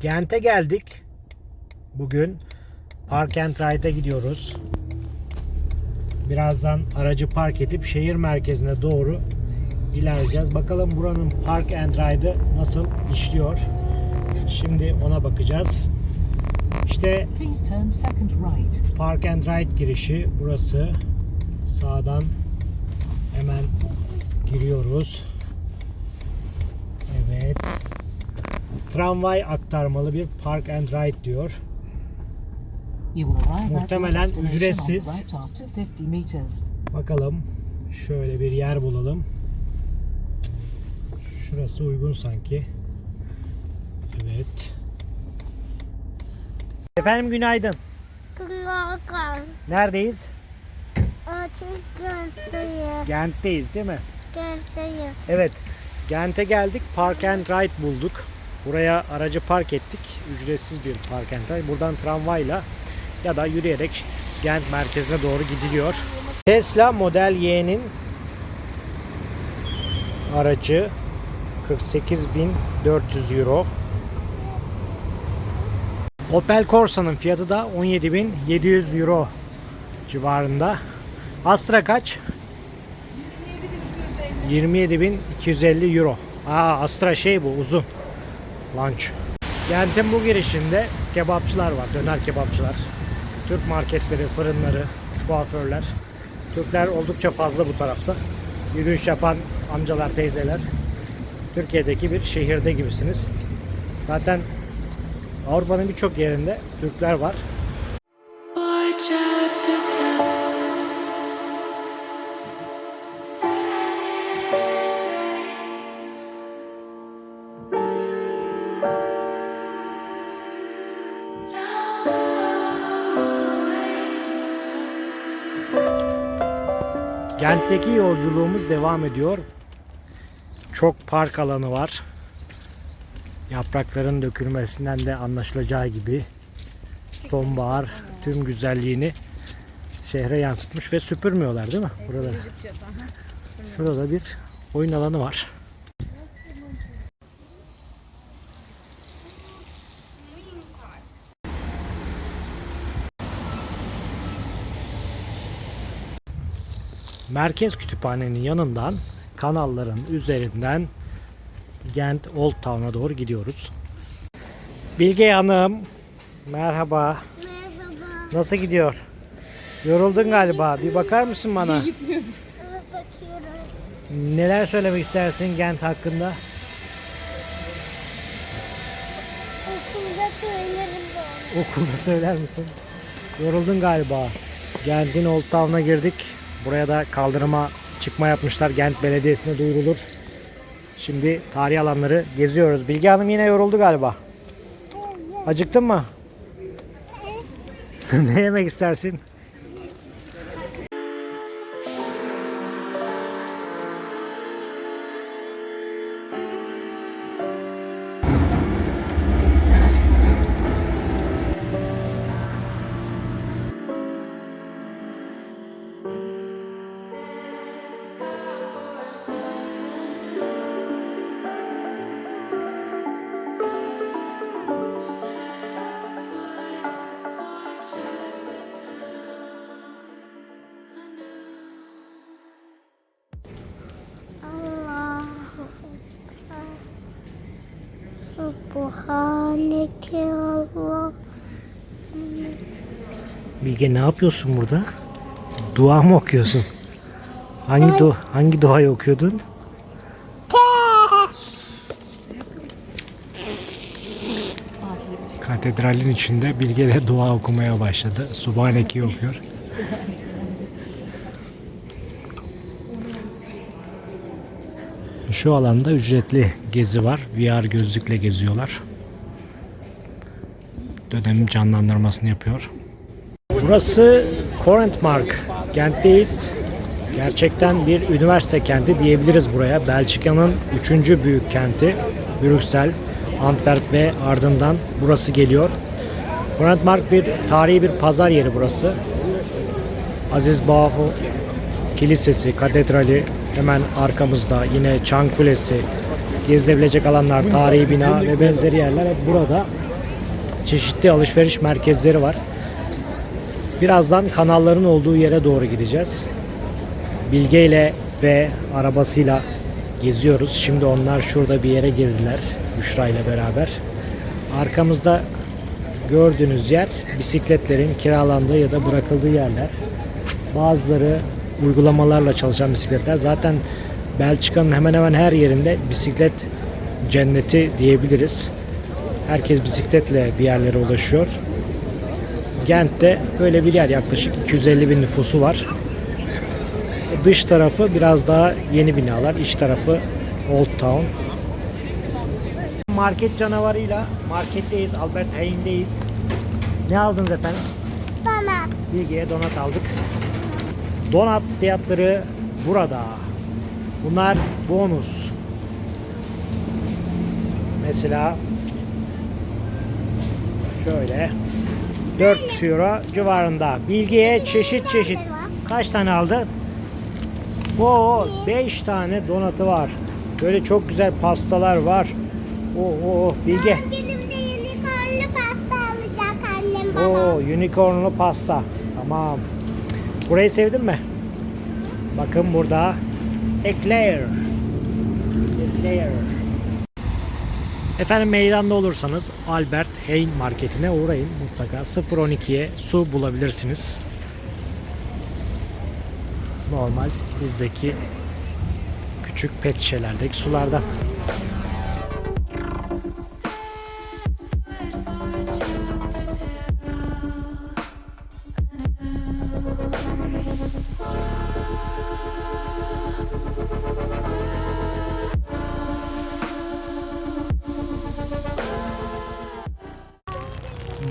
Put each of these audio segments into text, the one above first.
Gent'e geldik. Bugün Park and Ride'a gidiyoruz. Birazdan aracı park edip şehir merkezine doğru ilerleyeceğiz. Bakalım buranın Park and Ride'ı nasıl işliyor. Şimdi ona bakacağız. İşte. Park and Ride girişi burası. Sağdan hemen giriyoruz. Evet. Tramvay aktarmalı bir Park and Ride diyor. Muhtemelen ücretsiz. right after 50 meters. Bakalım şöyle bir yer bulalım. Şurası uygun sanki. Evet. Efendim günaydın. Kılakan. Neredeyiz? Gantayı. Gent'teyiz değil mi? Gantayı. Evet. Gent'e geldik. Park and Ride bulduk. Buraya aracı park ettik. Ücretsiz bir park and. Buradan tramvayla ya da yürüyerek Gent merkezine doğru gidiliyor. Tesla Model Y'nin aracı 48.400 euro. Opel Corsa'nın fiyatı da 17.700 euro civarında. Astra kaç? 27.250 euro. Aa Astra şey bu uzun. Lunch. Gent'in bu girişinde kebapçılar var. Döner kebapçılar. Türk marketleri, fırınları, kuaförler. Türkler oldukça fazla bu tarafta. Yürüyüş yapan amcalar, teyzeler. Türkiye'deki bir şehirde gibisiniz. Zaten Avrupa'nın birçok yerinde Türkler var. Gent'teki yolculuğumuz devam ediyor. Çok park alanı var. Yaprakların dökülmesinden de anlaşılacağı gibi sonbahar tüm güzelliğini şehre yansıtmış ve süpürmüyorlar değil mi? Burada. Şurada bir oyun alanı var. Merkez kütüphanenin yanından kanalların üzerinden Gent Old Town'a doğru gidiyoruz. Bilge Hanım merhaba. Merhaba. Nasıl gidiyor? Yoruldun galiba. Bir bakar mısın bana? Bakıyorum. Neler söylemek istersin Gent hakkında? Okulda söylerim ben. Okulda söyler misin? Yoruldun galiba. Gent'in Old Town'a girdik. Buraya da kaldırıma çıkma yapmışlar. Gent Belediyesi'ne duyurulur. Şimdi tarihi alanları geziyoruz. Bilge Hanım yine yoruldu galiba. Acıktın mı? ne yemek istersin? Subhaneke Allah. Bilge ne yapıyorsun burada? Dua mı okuyorsun? Hangi du hangi duayı okuyordun? Katedralin içinde Bilge de dua okumaya başladı. Subhaneke okuyor. Şu alanda ücretli gezi var. VR gözlükle geziyorlar. Dönemin canlandırmasını yapıyor. Burası Korentmark. Kentteyiz. Gerçekten bir üniversite kenti diyebiliriz buraya. Belçika'nın üçüncü büyük kenti. Brüksel, Antwerp ve ardından burası geliyor. Korentmark bir tarihi bir pazar yeri burası. Aziz Bafo Kilisesi, katedrali hemen arkamızda. Yine Çan Kulesi, gezilebilecek alanlar, tarihi bina ve benzeri yerler hep burada. çeşitli alışveriş merkezleri var. Birazdan kanalların olduğu yere doğru gideceğiz. Bilge ile ve arabasıyla geziyoruz. Şimdi onlar şurada bir yere girdiler Büşra ile beraber. Arkamızda gördüğünüz yer bisikletlerin kiralandığı ya da bırakıldığı yerler. Bazıları uygulamalarla çalışan bisikletler. Zaten Belçika'nın hemen hemen her yerinde bisiklet cenneti diyebiliriz. Herkes bisikletle bir yerlere ulaşıyor. Gent'te böyle bir yer yaklaşık 250 bin nüfusu var. Dış tarafı biraz daha yeni binalar, iç tarafı Old Town. Market canavarıyla marketteyiz, Albert Heijn'deyiz. Ne aldınız efendim? Bana. Bilgiye donat aldık. Donat fiyatları burada. Bunlar bonus. Mesela şöyle 4 euro civarında. Bilgiye çeşit çeşit. Kaç tane aldı? Oo 5 tane donatı var. Böyle çok güzel pastalar var. Oo, oo, Bilge. Unicornlu pasta alacak annem babam. Oo, unicornlu pasta. Tamam. Burayı sevdin mi? Bakın burada Eclair. Eclair. Efendim meydanda olursanız Albert Heijn marketine uğrayın mutlaka 012'ye su bulabilirsiniz. Normal bizdeki küçük pet şişelerdeki sulardan.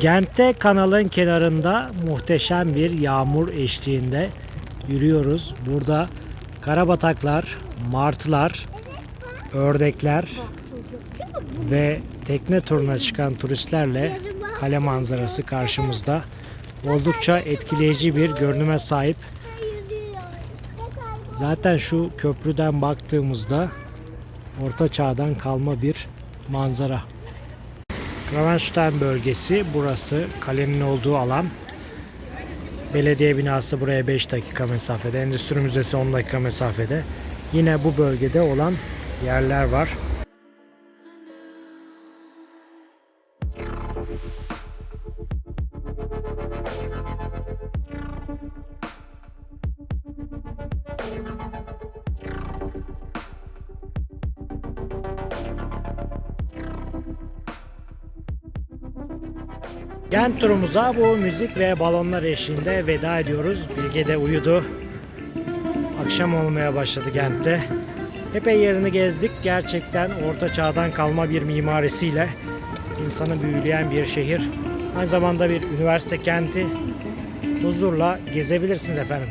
Gent'te kanalın kenarında muhteşem bir yağmur eşliğinde yürüyoruz. Burada karabataklar, martılar, ördekler ve tekne turuna çıkan turistlerle kale manzarası karşımızda. Oldukça etkileyici bir görünüme sahip. Zaten şu köprüden baktığımızda Orta Çağ'dan kalma bir manzara. Gravenstein bölgesi burası kalenin olduğu alan. Belediye binası buraya 5 dakika mesafede. Endüstri Müzesi 10 dakika mesafede. Yine bu bölgede olan yerler var. Gent turumuza bu müzik ve balonlar eşliğinde veda ediyoruz. Bilge de uyudu. Akşam olmaya başladı Gent'te. Epey yerini gezdik. Gerçekten orta çağdan kalma bir mimarisiyle insanı büyüleyen bir şehir. Aynı zamanda bir üniversite kenti. Huzurla gezebilirsiniz efendim.